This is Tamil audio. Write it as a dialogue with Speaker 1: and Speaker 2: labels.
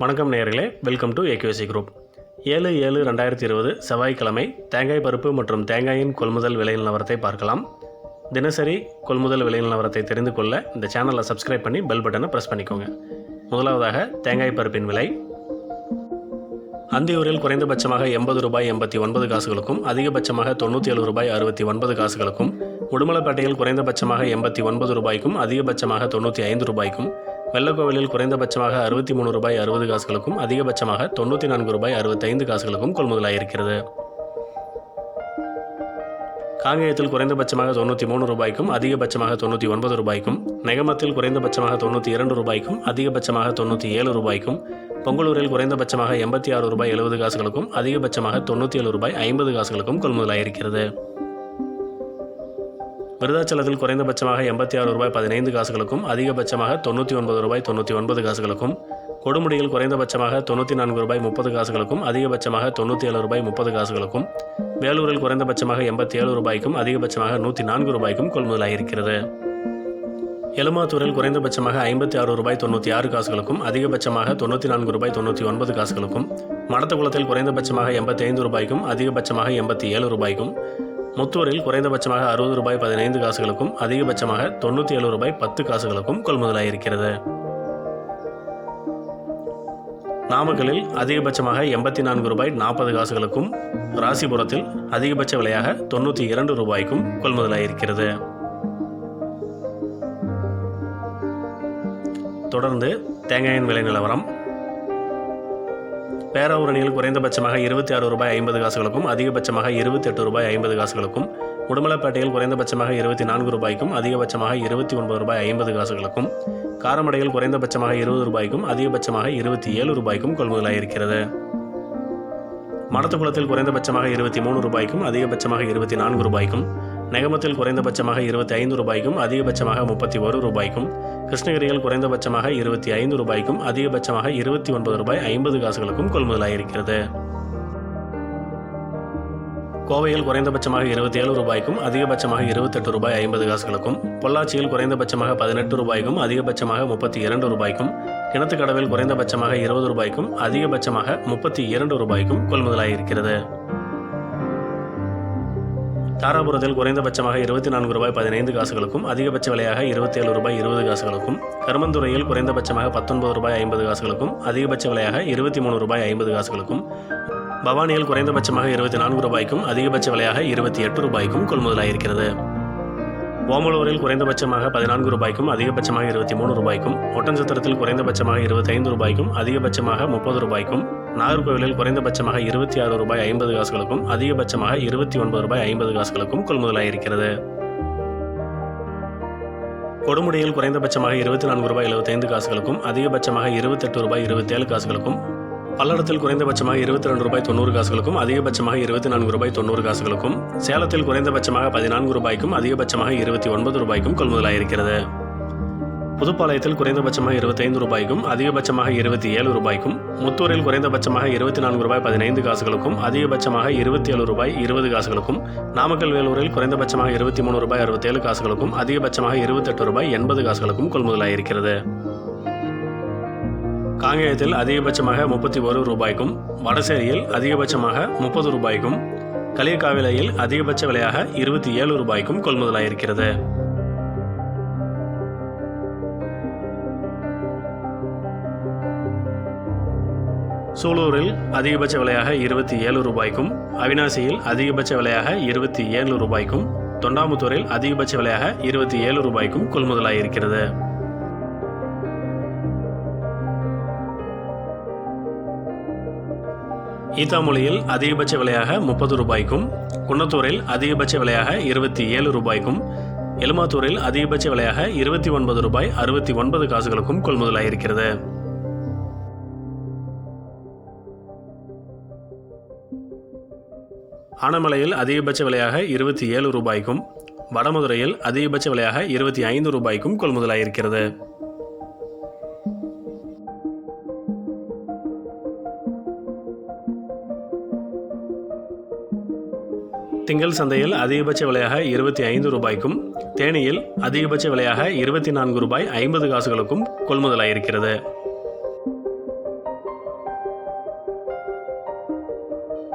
Speaker 1: வணக்கம் நேர்களே வெல்கம் டு ஏகேசி குரூப் ஏழு ஏழு ரெண்டாயிரத்தி இருபது செவ்வாய்க்கிழமை தேங்காய் பருப்பு மற்றும் தேங்காயின் கொள்முதல் விலை நிலவரத்தை பார்க்கலாம். தினசரி கொள்முதல் விலை நிலவரத்தை தெரிந்து கொள்ள இந்த சேனலை சப்ஸ்கிரைப் பண்ணி பெல் பட்டனை ப்ரெஸ் பண்ணிக்கோங்க. முதலாவதாக தேங்காய் பருப்பின் விலை. அந்தியூரில் குறைந்தபட்சமாக எண்பது ரூபாய் எண்பத்தி ஒன்பது காசுகளுக்கும் அதிகபட்சமாக தொண்ணூற்றி ஏழு ரூபாய் அறுபத்தி ஒன்பது காசுகளுக்கும் உடுமலைப்பேட்டையில் குறைந்தபட்சமாக எண்பத்தி ஒன்பது ரூபாய்க்கும் அதிகபட்சமாக தொண்ணூற்றி ஐந்து ரூபாய்க்கும் வெள்ளக்கோவிலில் குறைந்தபட்சமாக அறுபத்தி மூணு ரூபாய் அறுபது காசுகளுக்கும் அதிகபட்சமாக தொண்ணூற்றி நான்கு ரூபாய் அறுபத்தைந்து காசுகளுக்கும் கொள்முதலாயிருக்கிறது. காங்கேயத்தில் குறைந்தபட்சமாக தொண்ணூற்றி மூணு ரூபாய்க்கும் அதிகபட்சமாக தொண்ணூற்றி ஒன்பது ரூபாய்க்கும் நெகமத்தில் குறைந்தபட்சமாக தொண்ணூற்றி இரண்டு ரூபாய்க்கும் அதிகபட்சமாக தொண்ணூற்றி ஏழு ரூபாய்க்கும் பொங்கலூரில் குறைந்தபட்சமாக எண்பத்தி ஆறு ரூபாய் எழுபது காசுகளுக்கும் அதிகபட்சமாக தொண்ணூற்றி ஏழு ரூபாய் ஐம்பது காசுகளுக்கும் கொள்முதலாயிருக்கிறது. விருதாச்சலத்தில் குறைந்தபட்சமாக எண்பத்தி ஆறு ரூபாய் பதினைந்து காசுகளுக்கும் அதிகபட்சமாக தொண்ணூற்றி ஒன்பது ரூபாய் தொண்ணூற்றி ஒன்பது காசுகளுக்கும் கொடுமுடியில் குறைந்தபட்சமாக தொண்ணூற்றி நான்கு ரூபாய் முப்பது காசுகளுக்கும் அதிகபட்சமாக தொண்ணூற்றி ஏழு ரூபாய் முப்பது காசுகளுக்கும் வேலூரில் குறைந்தபட்சமாக எண்பத்தி ஏழு ரூபாய்க்கும் அதிகபட்சமாக நூற்றி நான்கு ரூபாய்க்கும் கொள்முதலாயிருக்கிறது. எலுமாத்தூரில் குறைந்தபட்சமாக ஐம்பத்தி ஆறு ரூபாய் தொண்ணூற்றி ஆறு காசுகளுக்கும் அதிகபட்சமாக தொண்ணூற்றி நான்கு ரூபாய் தொண்ணூற்றி ஒன்பது காசுகளுக்கும் மடத்துக்குளத்தில் குறைந்தபட்சமாக எண்பத்தி ஐந்து ரூபாய்க்கும் அதிகபட்சமாக எண்பத்தி ஏழு ரூபாய்க்கும் முத்தூரில் குறைந்தபட்சமாக அறுபது ரூபாய் பதினைந்து காசுகளுக்கும் அதிகபட்சமாக தொண்ணூற்றி ஏழு ரூபாய் பத்து காசுகளுக்கும் கொள்முதலாயிருக்கிறது. நாமக்கலில் அதிகபட்சமாக எண்பத்தி நான்கு ரூபாய் நாற்பது காசுகளுக்கும் ராசிபுரத்தில் அதிகபட்ச விலையாக தொண்ணூற்றி இரண்டு ரூபாய்க்கும் கொள்முதலாயிருக்கிறது. தொடர்ந்து தேங்காயின் விலை நிலவரம் பேராவூரணியில் குறைந்தபட்சமாக இருபத்தி ஆறு ரூபாய் ஐம்பது காசுகளுக்கும் அதிகபட்சமாக இருபத்தி எட்டு ரூபாய் ஐம்பது காசுகளுக்கும் உடுமலைப்பேட்டையில் குறைந்தபட்சமாக இருபத்தி நான்கு ரூபாய்க்கும் அதிகபட்சமாக இருபத்தி ஒன்பது ரூபாய் ஐம்பது காசுகளுக்கும் காரமடையில் குறைந்தபட்சமாக இருபது ரூபாய்க்கும் அதிகபட்சமாக இருபத்தி ஏழு ரூபாய்க்கும் கொள்முதலாயிருக்கிறது. மடத்துக்குளத்தில் குறைந்தபட்சமாக இருபத்தி மூணு ரூபாய்க்கும் அதிகபட்சமாக இருபத்தி நான்கு ரூபாய்க்கும் நெகமத்தில் குறைந்தபட்சமாக இருபத்தி ஐந்து ரூபாய்க்கும் அதிகபட்சமாக முப்பத்தி ஒரு ரூபாய்க்கும் கிருஷ்ணகிரியில் குறைந்தபட்சமாக இருபத்தி ஐந்து ரூபாய்க்கும் அதிகபட்சமாக இருபத்தி ஒன்பது ரூபாய் ஐம்பது காசுகளுக்கும் கொள்முதலாயிருக்கிறது. கோவையில் குறைந்தபட்சமாக இருபத்தி ஏழு ரூபாய்க்கும் அதிகபட்சமாக இருபத்தெட்டு ரூபாய் ஐம்பது காசுகளுக்கும் பொள்ளாச்சியில் குறைந்தபட்சமாக பதினெட்டு ரூபாய்க்கும் அதிகபட்சமாக முப்பத்தி இரண்டு ரூபாய்க்கும் கிணத்துக்கடவில் குறைந்தபட்சமாக இருபது ரூபாய்க்கும் அதிகபட்சமாக முப்பத்தி இரண்டு ரூபாய்க்கும் கொள்முதலாயிருக்கிறது. தாராபுரத்தில் குறைந்தபட்சமாக இருபத்தி நான்கு ரூபாய் பதினைந்து காசுகளுக்கும் அதிகபட்ச விலையாக இருபத்தி ஏழு ரூபாய் இருபது காசுகளுக்கும் கருமந்துறையில் குறைந்தபட்சமாக பத்தொன்பது ரூபாய் ஐம்பது காசுகளுக்கும் அதிகபட்ச விலையாக இருபத்தி மூணு ரூபாய் ஐம்பது காசுகளுக்கும் பவானியில் குறைந்தபட்சமாக இருபத்தி நான்கு ரூபாய்க்கும் அதிகபட்ச விலையாக இருபத்தி எட்டு ரூபாய்க்கும் கொள்முதலாயிருக்கிறது ஓமலூரில் குறைந்தபட்சமாக பதினான்கு ரூபாய்க்கும் அதிகபட்சமாக இருபத்தி மூணு ரூபாய்க்கும் ஒட்டன்சத்திரத்தில் குறைந்தபட்சமாக இருபத்தைந்து ரூபாய்க்கும் அதிகபட்சமாக முப்பது ரூபாய்க்கும் நாகர்கோவிலில் குறைந்தபட்சமாக இருபத்தி ஆறு ரூபாய் ஐம்பது காசுகளுக்கும் அதிகபட்சமாக இருபத்தி ஒன்பது ரூபாய் ஐம்பது காசுகளுக்கும் கொள்முதலாயிருக்கிறது. கொடுமுடியில் குறைந்தபட்சமாக இருபத்தி நான்கு ரூபாய் எழுபத்தைந்து காசுகளுக்கும் அதிகபட்சமாக இருபத்தெட்டு ரூபாய் இருபத்தேழு காசுகளுக்கும் பல்லடத்தில் குறைந்தபட்சமாக இருபத்தி ரெண்டு ரூபாய் தொண்ணூறு காசுகளுக்கும் அதிகபட்சமாக இருபத்தி நான்கு ரூபாய் தொண்ணூறு காசுகளுக்கும் சேலத்தில் குறைந்தபட்சமாக பதினான்கு ரூபாய்க்கும் அதிகபட்சமாக இருபத்தி ஒன்பது ரூபாய்க்கும் கொள்முதலாயிருக்கிறது. புதுப்பாளையத்தில் குறைந்தபட்சமாக இருபத்தைந்து ரூபாய்க்கும் அதிகபட்சமாக இருபத்தி ஏழு ரூபாய்க்கும் முத்தூரில் குறைந்தபட்சமாக இருபத்தி நான்கு ரூபாய் பதினைந்து காசுகளுக்கும் அதிகபட்சமாக இருபத்தி ஏழு ரூபாய் இருபது காசுகளுக்கும் நாமக்கல் வேலூரில் குறைந்தபட்சமாக இருபத்தி மூணு ரூபாய் அறுபத்தேழு காசுகளுக்கும் அதிகபட்சமாக இருபத்தெட்டு ரூபாய் எண்பது காசுகளுக்கும் கொள்முதலாயிருக்கிறது. காங்கேயத்தில் அதிகபட்சமாக முப்பத்தி ஒரு ரூபாய்க்கும் வடசேரியில் அதிகபட்சமாக முப்பது ரூபாய்க்கும் களியக்காவிலையில் அதிகபட்ச விலையாக இருபத்தி ஏழு ரூபாய்க்கும் கொள்முதலாயிருக்கிறது. சூலூரில் அதிகபட்ச விலையாக இருபத்தி ஏழு ரூபாய்க்கும் அவினாசியில் அதிகபட்ச விலையாக இருபத்தி ஏழு ரூபாய்க்கும் தொண்டாமுத்தூரில் அதிகபட்ச விலையாக இருபத்தி ஏழு ரூபாய்க்கும் கொள்முதலாயிருக்கிறது. ஈத்தாமொழியில் அதிகபட்ச விலையாக முப்பது ரூபாய்க்கும் குன்னத்தூரில் அதிகபட்ச விலையாக இருபத்தி ஏழு ரூபாய்க்கும் எலுமாத்தூரில் அதிகபட்ச விலையாக இருபத்தி ஒன்பது ரூபாய் அறுபத்தி ஒன்பது காசுகளுக்கும் கொள்முதலாயிருக்கிறது. ஆனமலையில் அதிகபட்ச விலையாக இருபத்தி ஏழு ரூபாய்க்கும் வடமதுரையில் அதிகபட்ச விலையாக இருபத்தி ஐந்து ரூபாய்க்கும் கொள்முதலாயிருக்கிறது. திங்கள் சந்தையில் அதிகபட்ச விலையாக இருபத்தி ஐந்து ரூபாய்க்கும் தேனியில் அதிகபட்ச விலையாக இருபத்தி நான்கு ரூபாய் ஐம்பது காசுகளுக்கும் கொள்முதலாயிருக்கிறது.